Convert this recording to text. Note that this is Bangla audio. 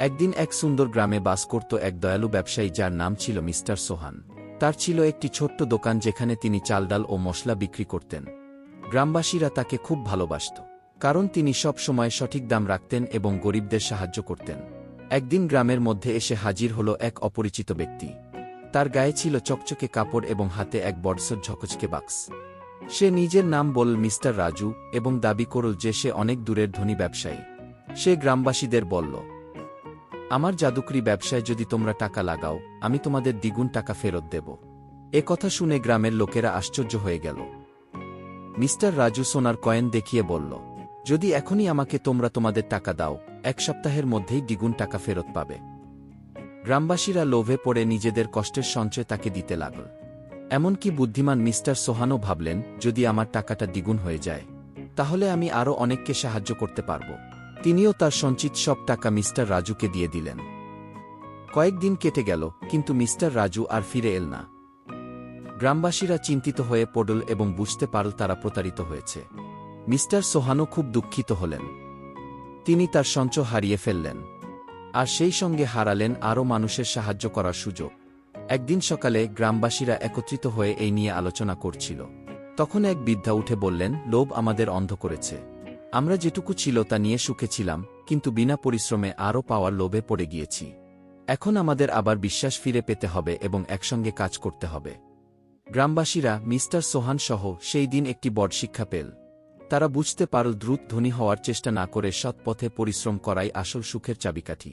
একদিন এক সুন্দর গ্রামে বাস করত এক দয়ালু ব্যবসায়ী যার নাম ছিল মিস্টার সোহান। তার ছিল একটি ছোট্ট দোকান যেখানে তিনি চাল, ডাল ও মশলা বিক্রি করতেন। গ্রামবাসীরা তাকে খুব ভালোবাসত, কারণ তিনি সব সময় সঠিক দাম রাখতেন এবং গরিবদের সাহায্য করতেন। একদিন গ্রামের মধ্যে এসে হাজির হল এক অপরিচিত ব্যক্তি। তার গায়ে ছিল চকচকে কাপড় এবং হাতে এক বড়সর ঝকচকে বাক্স। সে নিজের নাম বলল মিস্টার রাজু এবং দাবি করল যে সে অনেক দূরের ধনী ব্যবসায়ী। সে গ্রামবাসীদের বলল আমার জাদুকরি ব্যবসায় যদি তোমরা টাকা লাগাও, আমি তোমাদের দ্বিগুণ টাকা ফেরত দেব। এ কথা শুনে গ্রামের লোকেরা আশ্চর্য হয়ে গেল। মিস্টার রাজু সোনার কয়েন দেখিয়ে বলল, যদি এখনই আমাকে তোমরা তোমাদের টাকা দাও, এক সপ্তাহের মধ্যেই দ্বিগুণ টাকা ফেরত পাবে। গ্রামবাসীরা লোভে পড়ে নিজেদের কষ্টের সঞ্চয় তাকে দিতে লাগল। এমনকি বুদ্ধিমান মিস্টার সোহানও ভাবলেন, যদি আমার টাকাটা দ্বিগুণ হয়ে যায়, তাহলে আমি আরও অনেককে সাহায্য করতে পারব। তিনিও তার সঞ্চিত সব টাকা মিস্টার রাজুকে দিয়ে দিলেন। কয়েকদিন কেটে গেল, কিন্তু মিস্টার রাজু আর ফিরে এল না। গ্রামবাসীরা চিন্তিত হয়ে পড়ল এবং বুঝতে পারল তারা প্রতারিত হয়েছে। মিস্টার সোহানও খুব দুঃখিত হলেন। তিনি তার সঞ্চয় হারিয়ে ফেললেন। আর সেই সঙ্গে হারালেন আরও মানুষের সাহায্য করার সুযোগ। একদিন সকালে গ্রামবাসীরা একত্রিত হয়ে এই নিয়ে আলোচনা করছিল। তখন এক বৃদ্ধা উঠে বললেন, লোভ আমাদের অন্ধ করেছে। আমরা যেটুকু ছিল তা নিয়ে সুখে ছিলাম, কিন্তু বিনা পরিশ্রমে আরও পাওয়ার লোভে পড়ে গিয়েছি। এখন আমাদের আবার বিশ্বাস ফিরে পেতে হবে এবং একসঙ্গে কাজ করতে হবে। গ্রামবাসীরা মিস্টার সোহান সহ সেই দিন একটি বড় শিক্ষা পেল। তারা বুঝতে পারল দ্রুত ধনী হওয়ার চেষ্টা না করে সৎ পথে পরিশ্রম করাই আসল সুখের চাবিকাঠি।